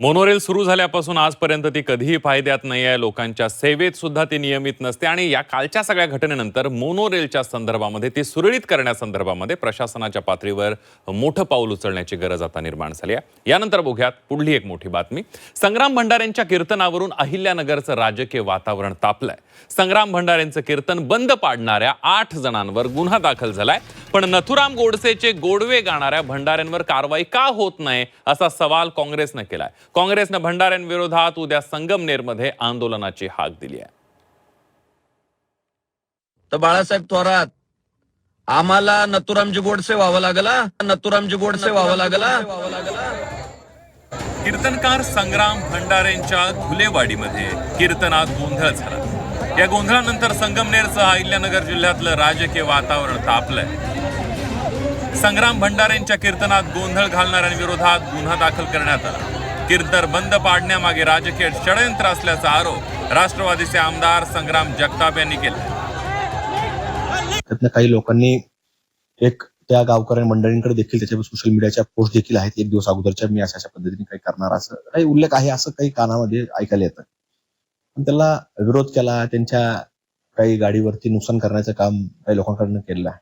Monorail सुरू झाल्यापासून आजपर्यंत ती कधीही फायद्यात नाही आहे. लोकांच्या सेवेत सुद्धा ती नियमित नसते. आणि या कालच्या सगळ्या घटनेनंतर मोनोरेलच्या संदर्भामध्ये ती सुरळीत करण्यासंदर्भामध्ये प्रशासनाच्या पातळीवर मोठं पाऊल उचलण्याची गरज आता निर्माण झाली आहे. यानंतर बघूयात पुढली एक मोठी बातमी. संग्राम भंडारेंच्या कीर्तनावरून अहिल्यानगरचं राजकीय वातावरण तापलंय. संग्राम भंडारेंचं कीर्तन बंद पाडणाऱ्या आठ जणांवर गुन्हा दाखल झालाय. पण नथुराम गोडसेचे गोडवे गाणाऱ्या भंडाऱ्यांवर कारवाई का होत नाही असा सवाल काँग्रेसनं केलाय. काँग्रेसनं भंडाऱ्यांविरोधात उद्या संगमनेरमध्ये आंदोलनाची हाक दिली आहे. तर बाळासाहेब थोरात आम्हाला नथुरामजी गोडसे व्हावं लागला? नथुरामजी गोडसे व्हावं लागला? कीर्तनकार संग्राम भंडारेंच्या घुलेवाडीमध्ये कीर्तनात गोंधळ झाला. या गोंधळानंतर संगमनेरसह अहिल्यानगर जिल्ह्यातलं राजकीय वातावरण तापलंय. संग्राम भंडारेंच्या कीर्तनात गोंधळ घालणाऱ्यांविरोधात गुन्हा दाखल करण्यात आला. कीर्तन बंद पाडण्यामागे राजकीय षडयंत्र असल्याचा आरोप राष्ट्रवादीचे आमदार संग्राम जगताप यांनी केला. काही लोकांनी एक त्या गावकऱ्या मंडळींकडे देखील त्याच्या सोशल मीडियाच्या पोस्ट देखील आहेत एक दिवस अगोदरच्या मी अशा अशा पद्धतीने काही करणार असं. काही उल्लेख आहे असं काही कानामध्ये ऐकायला येतं. पण त्याला विरोध केला त्यांच्या काही गाडीवरती नुकसान करण्याचं काम काही लोकांकडनं केलेलं आहे.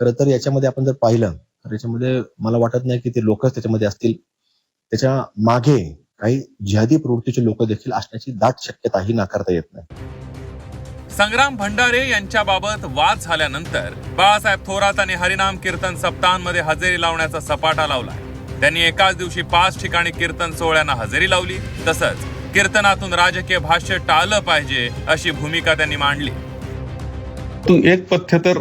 खरं तर याच्यामध्ये आपण जर पाहिलं तर याच्यामध्ये मला वाटत नाही की ते लोकच त्याच्यामध्ये असतील. त्याच्यामागे काही जिहादी प्रवृत्तीचे लोक देखील असण्याची दाट शक्यताही नाकारता येत नाही. संग्राम भंडारे यांच्याबाबत वाद झाल्यानंतर बाळासाहेब थोरात आणि हरिनाम कीर्तन सप्ताहांमध्ये हजेरी लावण्याचा सपाटा लावला. त्यांनी एकाच दिवशी पाच ठिकाणी कीर्तन सोहळ्यांना हजेरी लावली. तसंच कीर्तनातून राजकीय भाष्य टाळलं पाहिजे अशी भूमिका त्यांनी मांडली. तू एक पथ्य तर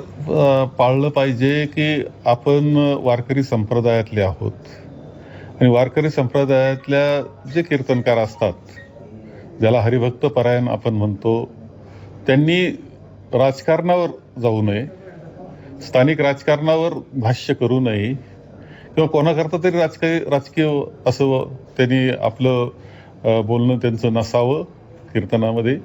पाळलं पाहिजे की आपण वारकरी संप्रदायातले आहोत. आणि वारकरी संप्रदायातल्या जे कीर्तनकार असतात ज्याला हरिभक्त परायण आपण म्हणतो त्यांनी राजकारणावर जाऊ नये स्थानिक राजकारणावर भाष्य करू नये किंवा कोणाकरता तरी राजकीय राजकीय असावं त्यांनी आपलं बोलणं त्यांचं नसावं कीर्तनामध्ये.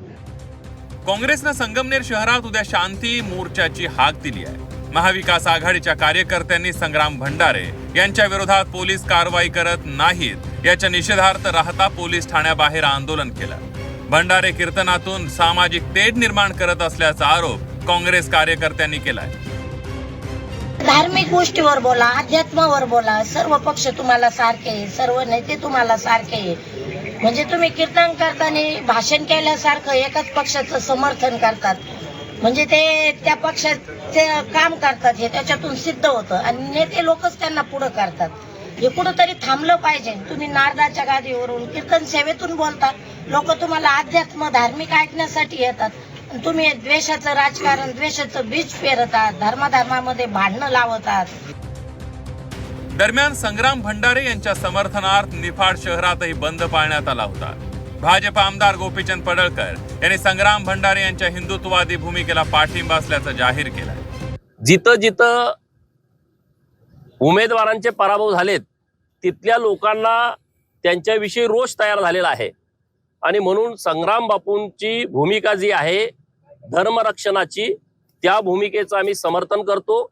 काँग्रेसनं संगमनेर शहरात उद्या शांती मोर्चाची हाक दिली आहे. महाविकास आघाडीच्या कार्यकर्त्यांनी संग्राम भंडारे यांच्या विरोधात पोलीस कारवाई करत नाहीत. याच्या निषेधार्थ राहता पोलीस ठाण्याबाहेर आंदोलन केलं. भंडारे कीर्तनातून सामाजिक तेढ निर्माण करत असल्याचा आरोप काँग्रेस कार्यकर्त्यांनी केलाय. धार्मिक गोष्टीवर बोला अध्यात्मावर बोला सर्व पक्ष तुम्हाला सारखे सर्व नेते तुम्हाला सारखे म्हणजे तुम्ही कीर्तन करताना भाषण केल्यासारखं एकाच पक्षाचं समर्थन करतात. म्हणजे ते त्या पक्षात ते काम करतात हे त्याच्यातून सिद्ध होतं. आणि नेते लोकच त्यांना पुढं करतात. हे कुठंतरी थांबलं पाहिजे. तुम्ही नारदाच्या गादीवरून कीर्तन सेवेतून बोलता. लोक तुम्हाला अध्यात्म धार्मिक ऐकण्यासाठी येतात. आणि तुम्ही द्वेषाचं राजकारण द्वेषाचं बीज पेरतात धर्माधर्मामध्ये भांडणं लावतात. दरम्यान संग्राम भंडारे यांच्या समर्थनार्थ निफाड शहरातही बंद पाळण्यात आला होता. भाजप आमदार गोपीचंद पडळकर यांनी संग्राम भंडारे यांच्या हिंदुत्ववादी भूमिकेला पाठिंबा असल्याचं जाहीर केलंय. जिथं जिथं उमेदवारांचे पराभव झालेत तिथल्या लोकांना त्यांच्याविषयी रोष तयार झालेला आहे. आणि म्हणून संग्राम बापूंची भूमिका जी आहे धर्मरक्षणाची त्या भूमिकेचं आम्ही समर्थन करतो.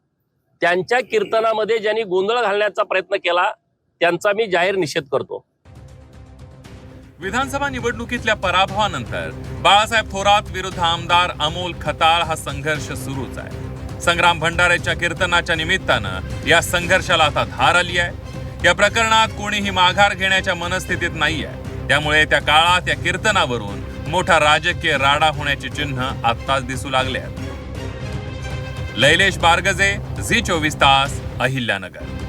त्यांच्या कीर्तनामध्ये ज्यांनी गोंधळ घालण्याचा प्रयत्न केला त्यांचा मी जाहीर निषेध करतो. विधानसभा निवडणुकीतल्या पराभवानंतर बाळासाहेब थोरात विरुद्ध आमदार अमोल खताळ हा संघर्ष सुरूच आहे. संग्राम भंडारेच्या कीर्तनाच्या निमित्तानं या संघर्षाला आता धार आली आहे. या प्रकरणात कोणीही माघार घेण्याच्या मनस्थितीत नाहीये. त्यामुळे त्या काळात या कीर्तनावरून मोठा राजकीय राडा होण्याची चिन्ह आत्ताच दिसू लागले आहेत. लैलेश बारगजे झी चोवीस तास अहिल्यानगर.